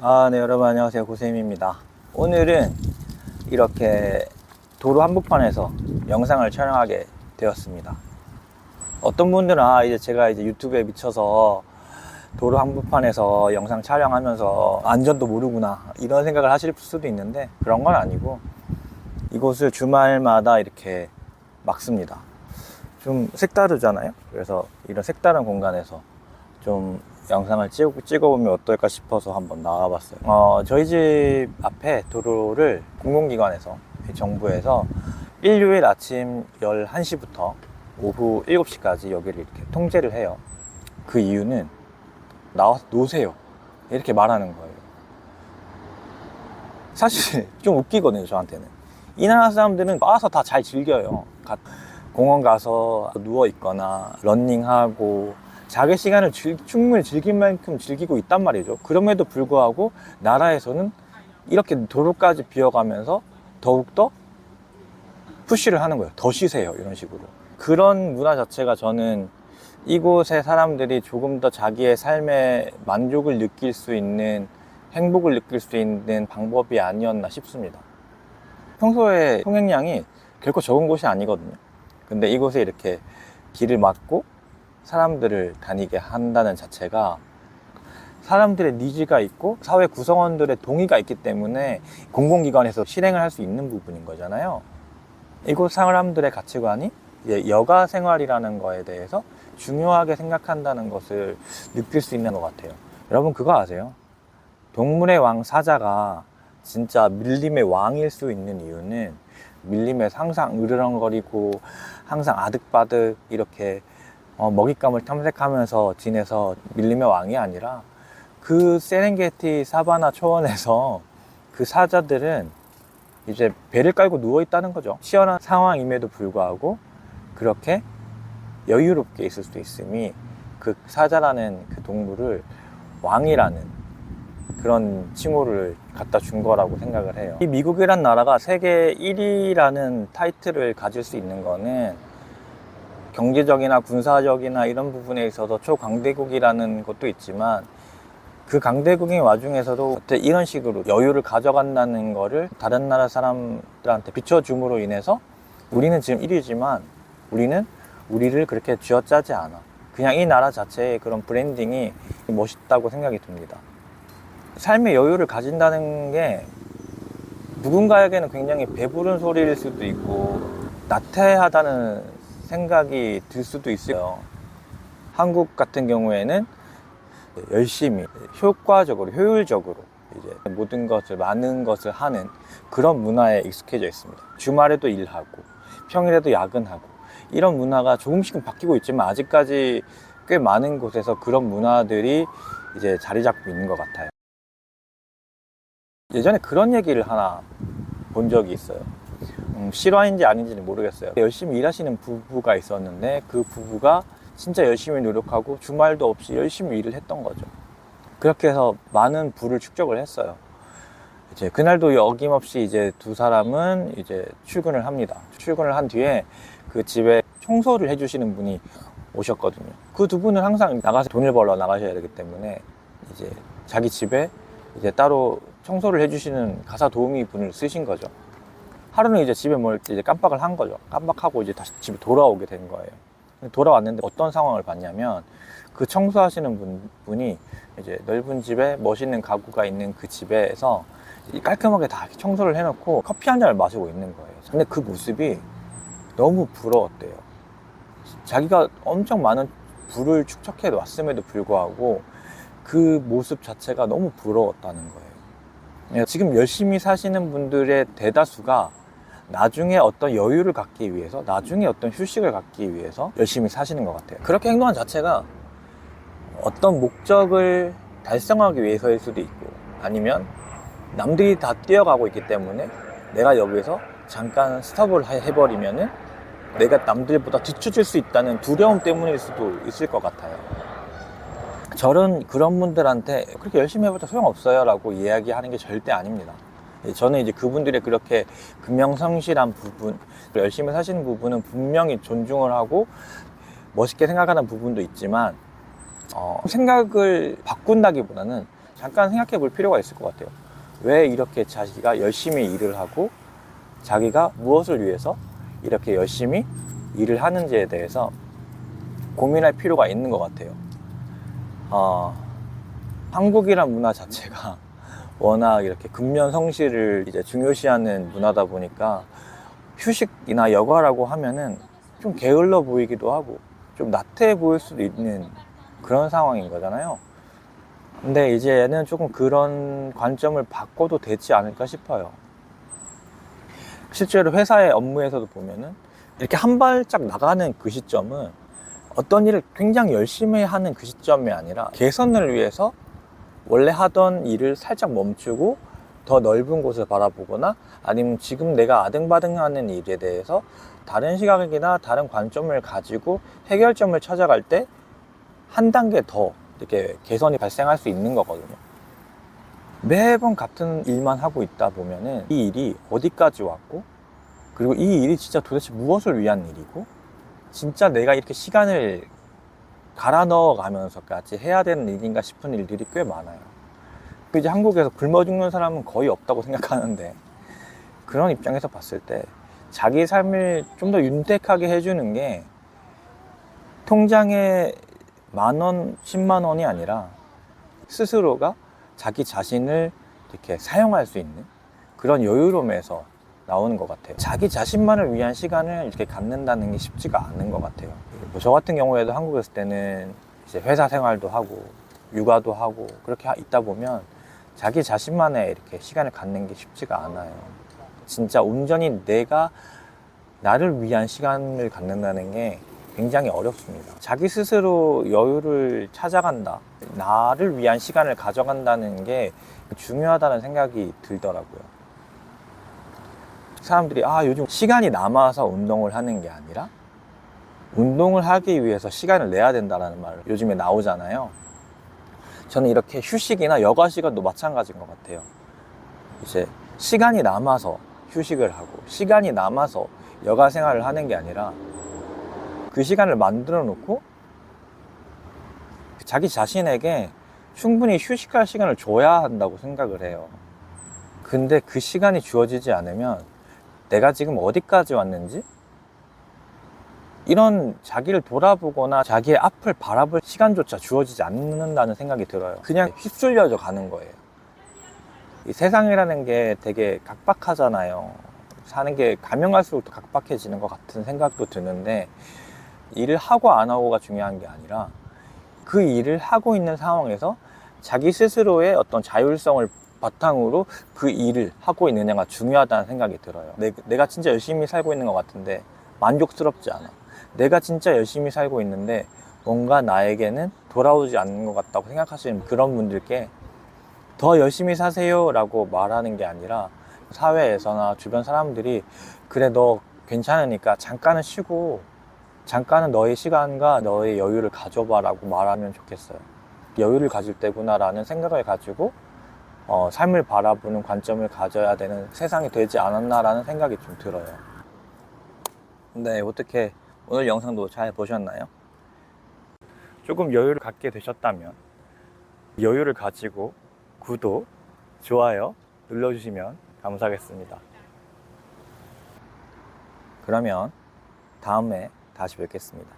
아, 네, 여러분 안녕하세요. 고쌤입니다. 오늘은 이렇게 도로 한복판에서 영상을 촬영하게 되었습니다. 어떤 분들은 아, 이제 제가 이제 유튜브에 미쳐서 도로 한복판에서 영상 촬영하면서 안전도 모르구나 이런 생각을 하실 수도 있는데 그런 건 아니고 이곳을 주말마다 이렇게 막습니다. 좀 색다르잖아요. 그래서 이런 색다른 공간에서 좀 영상을 찍어, 찍어 보면 어떨까 싶어서 한번 나와봤어요. 어, 저희 집 앞에 도로를 공공기관에서, 정부에서 일요일 아침 11시부터 오후 7시까지 여기를 이렇게 통제를 해요. 그 이유는 나와서 노세요. 이렇게 말하는 거예요. 사실 좀 웃기거든요, 저한테는. 이 나라 사람들은 와서 다 잘 즐겨요. 가- 공원 가서 누워 있거나 런닝하고 자기 시간을 즐- 충분히 즐길 만큼 즐기고 있단 말이죠. 그럼에도 불구하고 나라에서는 이렇게 도로까지 비워가면서 더욱더 푸시를 하는 거예요. 더 쉬세요. 이런 식으로. 그런 문화 자체가 저는 이곳의 사람들이 조금 더 자기의 삶에 만족을 느낄 수 있는 행복을 느낄 수 있는 방법이 아니었나 싶습니다. 평소에 통행량이 결코 적은 곳이 아니거든요. 근데 이곳에 이렇게 길을 막고 사람들을 다니게 한다는 자체가 사람들의 니즈가 있고 사회 구성원들의 동의가 있기 때문에 공공기관에서 실행을 할 수 있는 부분인 거잖아요. 이곳 사람들의 가치관이 여가 생활이라는 거에 대해서 중요하게 생각한다는 것을 느낄 수 있는 것 같아요. 여러분 그거 아세요? 동물의 왕 사자가 진짜 밀림의 왕일 수 있는 이유는 밀림에서 항상 으르렁거리고 항상 아득바득 이렇게 어, 먹잇감을 탐색하면서 지내서 밀림의 왕이 아니라 그 세렝게티 사바나 초원에서 그 사자들은 이제 배를 깔고 누워 있다는 거죠. 시원한 상황임에도 불구하고 그렇게 여유롭게 있을 수 있음이 그 사자라는 그 동물을 왕이라는 그런 칭호를 갖다 준 거라고 생각을 해요. 이 미국이란 나라가 세계 1위라는 타이틀을 가질 수 있는 거는 경제적이나 군사적이나 이런 부분에 있어서 초강대국이라는 것도 있지만 그 강대국인 와중에서도 이런 식으로 여유를 가져간다는 거를 다른 나라 사람들한테 비춰줌으로 인해서 우리는 지금 1위지만 우리는 우리를 그렇게 쥐어짜지 않아. 그냥 이 나라 자체의 그런 브랜딩이 멋있다고 생각이 듭니다. 삶의 여유를 가진다는 게 누군가에게는 굉장히 배부른 소리일 수도 있고 나태하다는 생각이 들 수도 있어요. 한국 같은 경우에는 열심히 효과적으로 효율적으로 이제 모든 것을 많은 것을 하는 그런 문화에 익숙해져 있습니다. 주말에도 일하고 평일에도 야근하고 이런 문화가 조금씩은 바뀌고 있지만 아직까지 꽤 많은 곳에서 그런 문화들이 이제 자리 잡고 있는 것 같아요. 예전에 그런 얘기를 하나 본 적이 있어요. 음, 실화인지 아닌지는 모르겠어요. 열심히 일하시는 부부가 있었는데 그 부부가 진짜 열심히 노력하고 주말도 없이 열심히 일을 했던 거죠. 그렇게 해서 많은 부를 축적을 했어요. 이제 그날도 어김없이 이제 두 사람은 이제 출근을 합니다. 출근을 한 뒤에 그 집에 청소를 해주시는 분이 오셨거든요. 그 두 분은 항상 나가서 돈을 벌러 나가셔야 되기 때문에 이제 자기 집에 이제 따로 청소를 해주시는 가사 도우미 분을 쓰신 거죠. 하루는 이제 집에 뭘 이제 깜빡을 한 거죠. 깜빡하고 이제 다시 집에 돌아오게 된 거예요. 돌아왔는데 어떤 상황을 봤냐면 그 청소하시는 분, 분이 이제 넓은 집에 멋있는 가구가 있는 그 집에서 깔끔하게 다 청소를 해놓고 커피 한 잔을 마시고 있는 거예요. 근데 그 모습이 너무 부러웠대요. 자기가 엄청 많은 부를 축적해 왔음에도 불구하고 그 모습 자체가 너무 부러웠다는 거예요. 예, 지금 열심히 사시는 분들의 대다수가 나중에 어떤 여유를 갖기 위해서, 나중에 어떤 휴식을 갖기 위해서 열심히 사시는 것 같아요. 그렇게 행동한 자체가 어떤 목적을 달성하기 위해서일 수도 있고, 아니면 남들이 다 뛰어가고 있기 때문에 내가 여기서 잠깐 스톱을 해- 해버리면은 내가 남들보다 뒤처질 수 있다는 두려움 때문일 수도 있을 것 같아요. 저는 그런 분들한테 그렇게 열심히 해봤자 소용없어요 라고 이야기하는 게 절대 아닙니다. 예, 저는 이제 그분들의 그렇게 금명성실한 부분, 열심히 사시는 부분은 분명히 존중을 하고 멋있게 생각하는 부분도 있지만, 어, 생각을 바꾼다기보다는 잠깐 생각해 볼 필요가 있을 것 같아요. 왜 이렇게 자기가 열심히 일을 하고 자기가 무엇을 위해서 이렇게 열심히 일을 하는지에 대해서 고민할 필요가 있는 것 같아요. 어, 한국이란 문화 자체가 워낙 이렇게 근면 성실을 이제 중요시하는 문화다 보니까 휴식이나 여가라고 하면은 좀 게을러 보이기도 하고 좀 나태해 보일 수도 있는 그런 상황인 거잖아요. 근데 이제는 조금 그런 관점을 바꿔도 되지 않을까 싶어요. 실제로 회사의 업무에서도 보면은 이렇게 한 발짝 나가는 그 시점은 어떤 일을 굉장히 열심히 하는 그 시점이 아니라 개선을 위해서 원래 하던 일을 살짝 멈추고 더 넓은 곳을 바라보거나 아니면 지금 내가 아등바등하는 일에 대해서 다른 시각이나 다른 관점을 가지고 해결점을 찾아갈 때 한 단계 더 이렇게 개선이 발생할 수 있는 거거든요. 매번 같은 일만 하고 있다 보면은 이 일이 어디까지 왔고 그리고 이 일이 진짜 도대체 무엇을 위한 일이고 진짜 내가 이렇게 시간을 갈아 넣어 가면서까지 해야 되는 일인가 싶은 일들이 꽤 많아요. 그 이제 한국에서 굶어 죽는 사람은 거의 없다고 생각하는데 그런 입장에서 봤을 때 자기 삶을 좀 더 윤택하게 해주는 게 통장에 만 원, 십만 원이 아니라 스스로가 자기 자신을 이렇게 사용할 수 있는 그런 여유로움에서 나오는 것 같아요. 자기 자신만을 위한 시간을 이렇게 갖는다는 게 쉽지가 않은 것 같아요. 뭐 저 같은 경우에도 한국에 있을 때는 이제 회사 생활도 하고 육아도 하고 그렇게 하- 있다 보면 자기 자신만의 이렇게 시간을 갖는 게 쉽지가 않아요. 진짜 온전히 내가 나를 위한 시간을 갖는다는 게 굉장히 어렵습니다. 자기 스스로 여유를 찾아간다. 나를 위한 시간을 가져간다는 게 중요하다는 생각이 들더라고요. 사람들이 아 요즘 시간이 남아서 운동을 하는 게 아니라 운동을 하기 위해서 시간을 내야 된다라는 말 요즘에 나오잖아요. 저는 이렇게 휴식이나 여가 시간도 마찬가지인 것 같아요. 이제 시간이 남아서 휴식을 하고 시간이 남아서 여가 생활을 하는 게 아니라 그 시간을 만들어 놓고 자기 자신에게 충분히 휴식할 시간을 줘야 한다고 생각을 해요. 근데 그 시간이 주어지지 않으면 내가 지금 어디까지 왔는지 이런 자기를 돌아보거나 자기의 앞을 바라볼 시간조차 주어지지 않는다는 생각이 들어요. 그냥 휩쓸려져 가는 거예요. 이 세상이라는 게 되게 각박하잖아요. 사는 게 가면 갈수록 더 각박해지는 것 같은 생각도 드는데 일을 하고 안 하고가 중요한 게 아니라 그 일을 하고 있는 상황에서 자기 스스로의 어떤 자율성을 바탕으로 그 일을 하고 있느냐가 중요하다는 생각이 들어요. 내, 내가 진짜 열심히 살고 있는 것 같은데 만족스럽지 않아. 내가 진짜 열심히 살고 있는데 뭔가 나에게는 돌아오지 않는 것 같다고 생각하시는 그런 분들께 더 열심히 사세요 라고 말하는 게 아니라 사회에서나 주변 사람들이 그래 너 괜찮으니까 잠깐은 쉬고 잠깐은 너의 시간과 너의 여유를 가져봐 라고 말하면 좋겠어요. 여유를 가질 때구나라는 생각을 가지고 어, 삶을 바라보는 관점을 가져야 되는 세상이 되지 않았나라는 생각이 좀 들어요. 네, 어떻게 오늘 영상도 잘 보셨나요? 조금 여유를 갖게 되셨다면 여유를 가지고 구독, 좋아요 눌러주시면 감사하겠습니다. 그러면 다음에 다시 뵙겠습니다.